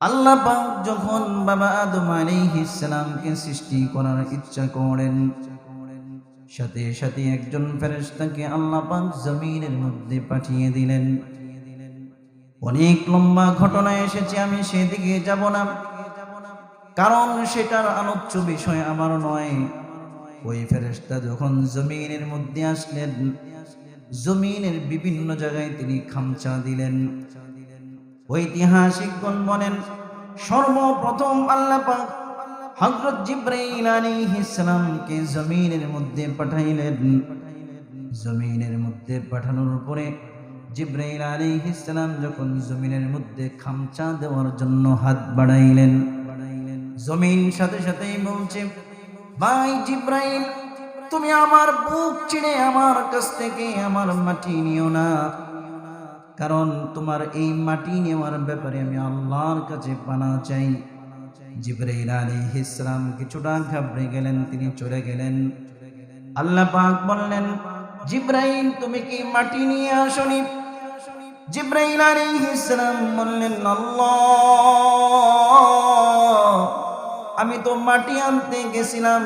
আল্লাহ যখন বাবা আদম আলাইহিস সালামকে সৃষ্টি করার ইচ্ছা করেন, সাথে সাথে একজন ফেরেশতাকে আল্লাহ পাক জমিনের মধ্যে পাঠিয়ে দিলেন। অনেক লম্বা ঘটনা এসেছে, আমি সেদিকে যাব না। কারণ সেটার আলোচ্য বিষয় আমার নয়। ওই ফেরেশতা যখন জমিনের মধ্যে আসলেন, জমিনের বিভিন্ন জায়গায় তিনি খামচা দিলেন। ঐতিহাসিকগণ বলেন, সর্বপ্রথম আল্লাহ পাক হযরত জিব্রাইল আলাইহিস সালামকে জমিনের মধ্যে পাঠাইলেন। জমিনের মধ্যে পাঠানোর পরে জিব্রাইল আলাইহিস সালাম যখন জমিনের মধ্যে খামচা দেওয়ার জন্য হাত বাড়াইলেন, জমিন সাথে সাথেই বলছে, ভাই জিব্রাইল, তুমি আমার বুক চিনে আমার কাছ থেকে আমার মাটি নিও না। কারণ তোমার এই মাটি নেওয়ার ব্যাপারে আমি আল্লাহর কাছে পানা চাই। জিব্রাইল আলাইহিস সালাম কিছুটা ঘাবড়ে গেলেন, তিনি চলে গেলেন। আল্লাহ পাক বললেন, জিব্রাইল, তুমি কি মাটি নিয়ে আসনি? জিব্রাইল আলাইহিস সালাম বললেন, আল্লাহ, আমি তো মাটি আনতে গেছিলাম।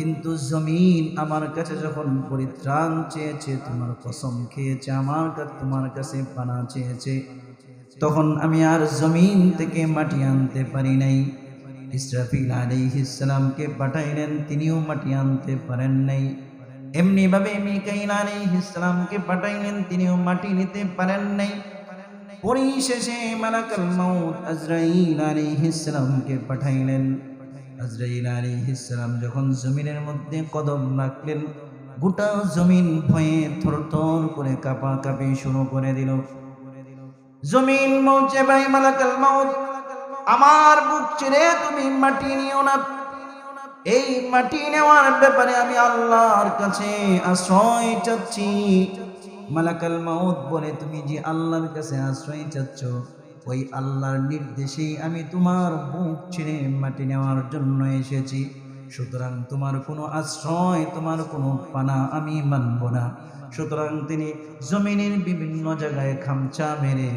কিন্তু জমিন আমার কাছে যখন পরিত্রাণ চেয়েছে, তোমার কসম খেয়েছে, আমার কাছে তোমার কাছে পানা চেয়েছে, তখন আমি আর জমিন থেকে মাটি আনতে পারি নাই। ইসরাফিল আলাইহিসসালামকে পাঠাইলেন, তিনিও মাটি আনতে পারেন নাই। এমনি ভাবে মিকাইল আলাইহিসসালামকে পাঠাইলেন, তিনিও মাটি নিতে পারেন নাই। পরিশেষে মালাকাল মাউত আজরাইল আলাইহিসসালামকে পাঠাইলেন। আজরাইল আলাইহিসসালাম যখন জমিনের মধ্যে কদম রাখলেন, গোটা জমিন ভয়ে থরথর করে কাঁপা কাঁপি শুরু করে দিল। জমিন মৌচে ভাই মালাকাল মাউত, আমার বুক চিরে তুমি মাটি নিও না। এই মাটি নেওয়ার ব্যাপারে আমি আল্লাহর কাছে আশ্রয় চাচ্ছি। মালাকাল মাউত বলে, তুমি যে আল্লাহর কাছে আশ্রয় চাচ্ছ ওই আল্লাহর নির্দেশে আমি তোমার বুক ছেড়ে মাটি নেওয়ার জন্য এসেছি। সুতরাং তোমার কোনো আশ্রয়, তোমার কোনো পানা আমি মানব না। সুতরাং তিনি জমিনের বিভিন্ন জায়গায় খামচা মেরে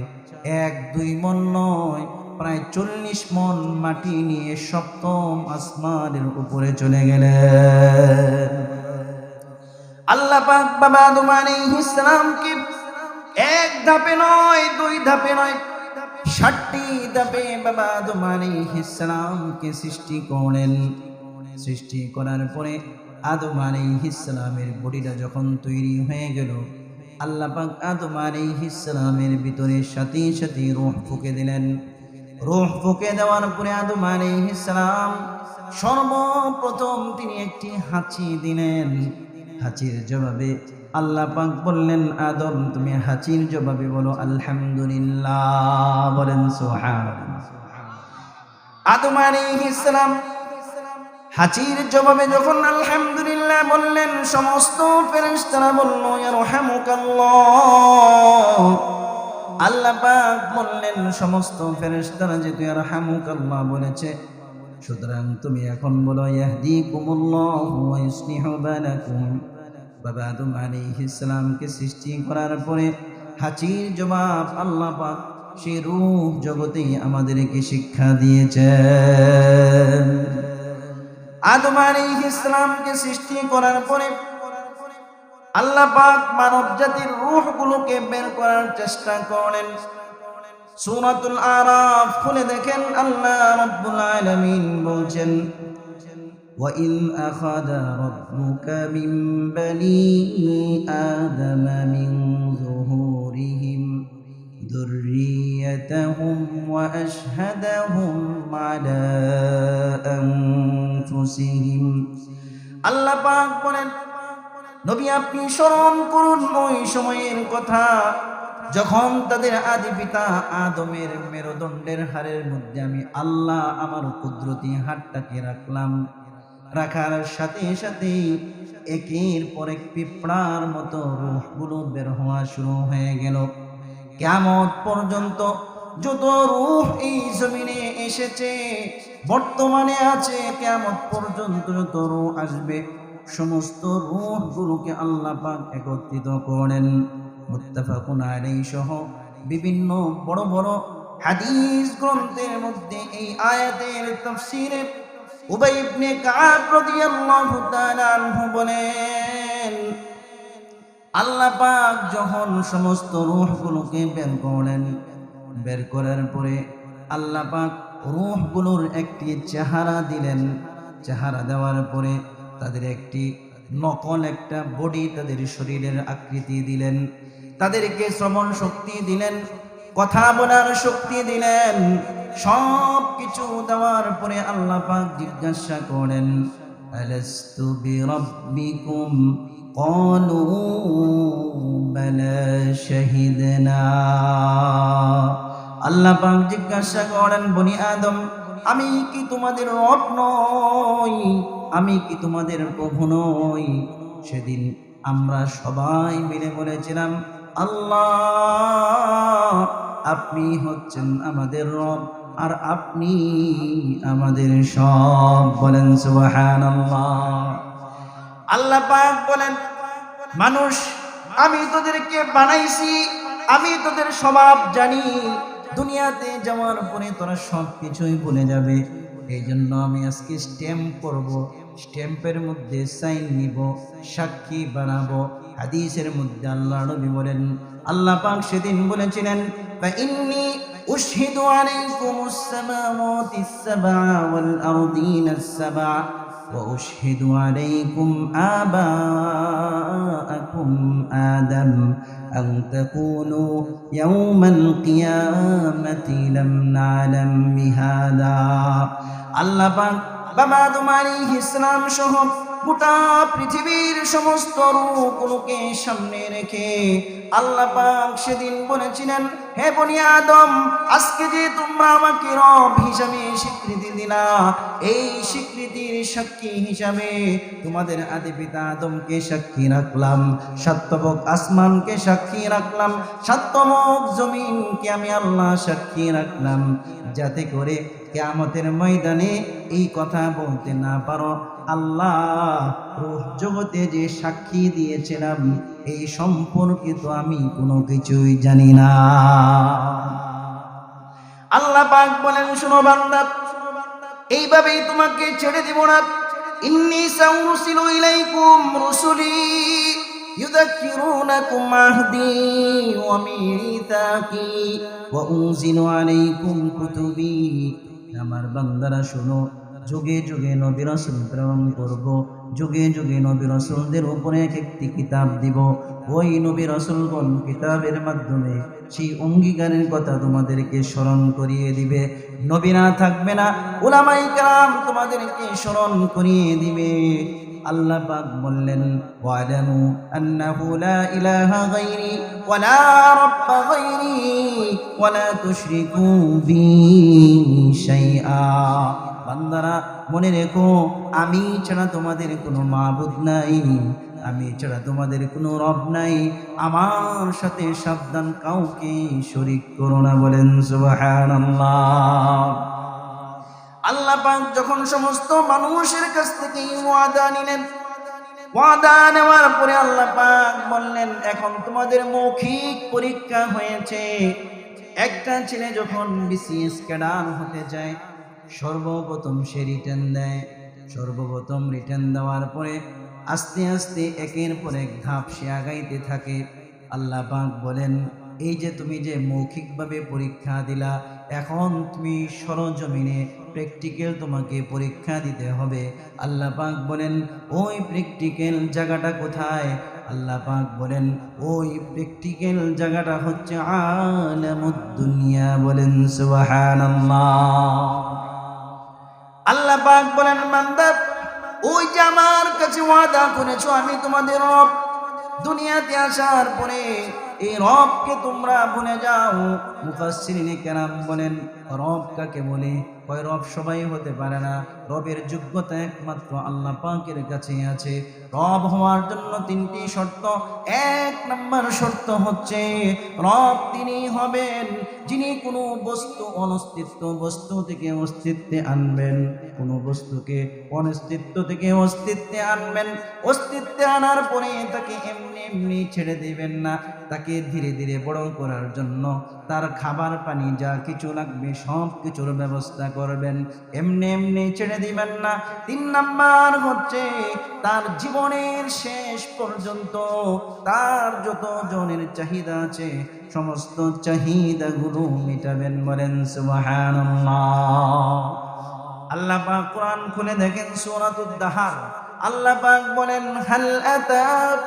এক, দুই মন নয়, প্রায় চল্লিশ মন মাটি নিয়ে সপ্তম আসমানের উপরে চলে গেলেন। আল্লাহ পাক বাবা আদম আলাইহিস সালামকে এক ধাপে নয়, দুই ধাপে নয় ষাটটি ধাপে বাবা আদম আলাইহিস সালামকে সৃষ্টি করেন সৃষ্টি করার পরে আদম আলাইহিস সালামের বডিটা যখন তৈরি হয়ে গেল, আল্লাহ পাক আদম আলাইহিস ভিতরে সাথে সাথে রূহ ফুঁকে দিলেন। রূহ ফুঁকে দেওয়ার পরে আদম আলাইহিস সালাম সর্বপ্রথম তিনি একটি হাঁচি দিলেন। হাঁচির জবাবে আল্লাহ পাক বললেন, আদম, তুমি হাঁচির জবাবে বলো, আলহামদুলিল্লাহ বলেন সোহান আদম আলাইহিস সালাম হাঁচির জবাবে যখন আলহামদুলিল্লাহ বললেন, সমস্ত ফেরেশতারা বলল, ইয়ারহামুকাল্লাহ আল্লাহ পাক বললেন, সমস্ত ফেরেশতারা যে তুই ইয়ারহামুকাল্লাহ বলেছে, সুতরাং তুমি এখন বলো, ইয়াহদিকুমুল্লাহু ওয়া ইউসলিহু বালাকুম বাবা আদম আলাইহিস সালামকে সৃষ্টি করার পরে হাঁচির জবাব আল্লাহ পাক সেই রূপ জগতে আমাদেরকে শিক্ষা দিয়েছেন। আদম আলাইহিস সালামকে সৃষ্টি করার পরে আল্লাহ পাক মানব জাতির রূহগুলোকে বের করার চেষ্টা করেন সূরাতুল আরাফ খুলে দেখেন আল্লাহ রাব্বুল আলামিন বলছেন وَإِذْ أَخَذَ رَبُّكَ مِنْ بَنِي آدَمَ مِنْ ظُهُورِهِمْ ذُرِّيَّتَهُمْ وَأَشْهَدَهُمْ عَلَى أَنفُسِهِمْ আল্লাহ পাক বলেন নবী আপনি স্মরণ করুন ওই সময়ের কথা যখন তাদের আদি পিতা আদমের মেরুদণ্ডের হাড়ের মধ্যে আমি আল্লাহ আমার কুদরতি হাতটাকে রাখলাম রাখার সাথে সাথে একের পর এক পিঁপড়ার মতো রুহগুলো বের হওয়া শুরু হয়ে গেল। কেমন পর্যন্ত যত রূহ এই জমিনে এসেছে, বর্তমানে আছে কেমন পর্যন্ত যত রুহ আসবে, সমস্ত রূহগুলোকে আল্লাহ পাক একত্রিত করেন। মুত্তাফাকুন আলাইহি সহ বিভিন্ন বড় বড় হাদিস গ্রন্থের মধ্যে এই আয়াতের তাফসীরে উবাই ইবনে কাব রাদিয়াল্লাহু তাআলা আনহু বলেন, আল্লাহ পাক যখন সমস্ত রূহগুলোকে বের করলেন, বের করার পরে আল্লাহ পাক রূহগুলোর একটি চেহারা দিলেন। চেহারা দেওয়ার পরে তাদের একটি নকল একটা বডি তাদের শরীরের আকৃতি দিলেন, তাদেরকে শ্রবণ শক্তি দিলেন, কথা বলার শক্তি দিলেন। সব কিছু দেওয়ার পরে আল্লাহ পাক জিজ্ঞাসা করেন আলাস্তু বিরাব্বিকুম قالوا بلى شهدنا আল্লাহ পাক জিজ্ঞাসা করেন বনি আদম আমি কি তোমাদের রব নই আমি কি তোমাদের প্রভু নই সেদিন আমরা সবাই মিলে বলেছিলাম আল্লাহ আপনি হচ্ছেন আমাদের রব আর আপনি আমাদের সব বলেন আল্লাহ পাক বলেন, মানুষ, আমি তোদেরকে বানাইছি, আমি তোদের স্বভাব জানি। দুনিয়াতে যাওয়ার পরে তোরা সব কিছুই ভুলে যাবে। এই জন্য আমি আজকে স্ট্যাম্প করব স্ট্যাম্পের মধ্যে সাইন নিব, সাক্ষী বানাবো। হাদিসের মধ্যে আল্লাহ নবী বলেন, আল্লাহ পাক সেদিন বলেছিলেন أشهد عليكم السماوات السبع والأرضين السبع وأشهد عليكم آباءكم آدم أن تقولوا يوم القيامة لم نعلم بهذا আল্লাহ পাক বাবা আদম আলাইহিস সালাম সহ গোটা পৃথিবীর সমস্ত রূপগুলোকে সামনে রেখে আল্লাহ পাক সেদিন বলেছিলেন, হে বনি আদম, আজকে যে তোমরা আমাকে রব হিসাবে স্বীকৃতি দিলা, এই স্বীকৃতির সাক্ষী হিসাবে তোমাদের আদি পিতা আদমকে সাক্ষী রাখলাম সত্যবক আসমানকে সাক্ষী রাখলাম সত্যমক জমিনকে আমি আল্লাহ সাক্ষী রাখলাম, যাতে করে কেয়ামতের ময়দানে এই কথা বলতে না পারো আল্লাহ রূহ জগতে যে সাক্ষী দিয়েছিলাম এই সম্পর্কে তো আমি কোনো কিছুই জানি না আল্লাহ পাক বলেন শুনো বান্দা এইভাবেই তোমাকে ছেড়ে দিব না ইন্নি সাউরসিলু ইলাইকুম রুসুলি يذكرونكم عهدي وميثاقي وأنزل عليكم كتبي আমার বান্দারা শোনো। যুগে যুগে নবী রাসূল প্রেরণ করব। যুগে যুগে নবী রাসূলদের উপরে এক একটি কিতাব দিব। ওই নবী রাসূলগণ কিতাবের মাধ্যমে সেই অঙ্গীকারের কথা তোমাদেরকে স্মরণ করিয়ে দিবে। নবীরা থাকবে না ওলামাই কালাম তোমাদেরকে স্মরণ করিয়ে দিবে। আল্লাহ পাক বললেন, ওয়ালামু আন্নাহু লা ইলাহা গায়রি ওয়া লা রাব্বা গায়রি ওয়া লা তুশরিকু বি বান্দারা, মনে রেখো, আমি ছাড়া তোমাদের কোনো মাবুদ নাই, আমি ছাড়া তোমাদের কোনো রব নাই। আমার সাথে সাবধান কাউকে শরিক করো না বলেন আল্লাহ পাক যখন সমস্ত মানুষের কাছ থেকে ওয়াদা নিলেন, ওয়াদা নেওয়ার পরে আল্লাহ পাক বললেন, এখন তোমাদের মৌখিক পরীক্ষা হয়েছে। একটা ছেলে যখন বিসিএস ক্যাডার হতে যায়, সর্বপ্রথম সে রিটার্ন দেয়। সর্বপ্রথম রিটার্ন দেওয়ার পরে আস্তে আস্তে একের পর এক ধাপ সে আগাইতে থাকে। আল্লাহ পাক বলেন, এই যে তুমি যে মৌখিকভাবে পরীক্ষা দিলা, এখন তুমি সরজমিনে প্র্যাকটিক্যাল তোমাকে পরীক্ষা দিতে হবে। আল্লাহ পাক বলেন, ওই প্র্যাকটিক্যাল জায়গাটা কোথায়? আল্লাহ পাক বলেন, ওই প্র্যাকটিক্যাল জায়গাটা হচ্ছে আলামুদ দুনিয়া বলেন, সুবহানাল্লাহ। আল্লাহ পাক বলেন, বান্দা, ওই যে আমার কাছে ওয়াদা করেছ, আমি তোমাদের রব। দুনিয়াতে আসার পরে এই রবকে তোমরা ভুলে যাও। মুফাসসিরিনে কেরাম বলেন, রব কাকে বলে? রব সবাই হতে পারে না। রবের যোগ্যতা একমাত্র আল্লাহ পাকের কাছে আছে। রব হওয়ার জন্য তিনটি শর্ত। এক নম্বর শর্ত হচ্ছে, রব তিনি হবেন যিনি কোনো বস্তু অনস্তিত্ব বস্তু থেকে অস্তিত্বে আনবেন। কোনো বস্তুকে অনস্তিত্ব থেকে অস্তিত্বে আনবেন। অস্তিত্বে আনার পরে তাকে এমনি এমনি ছেড়ে দিবেন না। তাকে ধীরে ধীরে বড় করার জন্য তার খাবার পানি যা কিছু লাগবে, সব কিছুর ব্যবস্থা করবেন। এমনি এমনি ছেড়ে দিবেন না। তিন নাম্বার হচ্ছে, তার জীবনের শেষ পর্যন্ত তার যত জনের চাহিদা আছে, সমস্ত চাহিদা চাহিদাগুলো মেটাবেন বলেন, সুবহানাল্লাহ। আল্লাহ পাক কোরআন খুলে দেখেন, সূরাতুদ দাহার। আল্লাহ পাক বলেন, হাল আতাব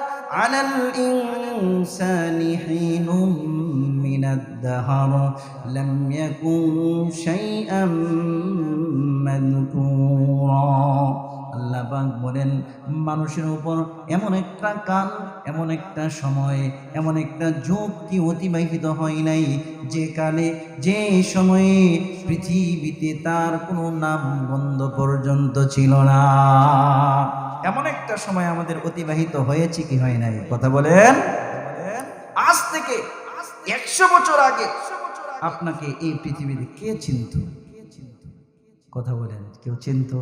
আলাল ইনসানি হিনুম ইয়াকুন শাইআম মাযকুরা আল্লাহ পাক বলেন, মানুষের উপর এমন একটা কাল, এমন একটা সময়, এমন একটা যুগ কি অতিবাহিত হয় নাই, যে কালে, যে সময়ে পৃথিবীতে তার কোনো নাম বন্ধ পর্যন্ত ছিল না। এমন একটা সময় আমাদের অতিবাহিত হয়েছে কি হয় নাই? কথা বলেন। আজ থেকে একশো বছর আগে। আপনাকে এই পৃথিবীতে কে চিনত? কথা বলেন কেউ চিনত?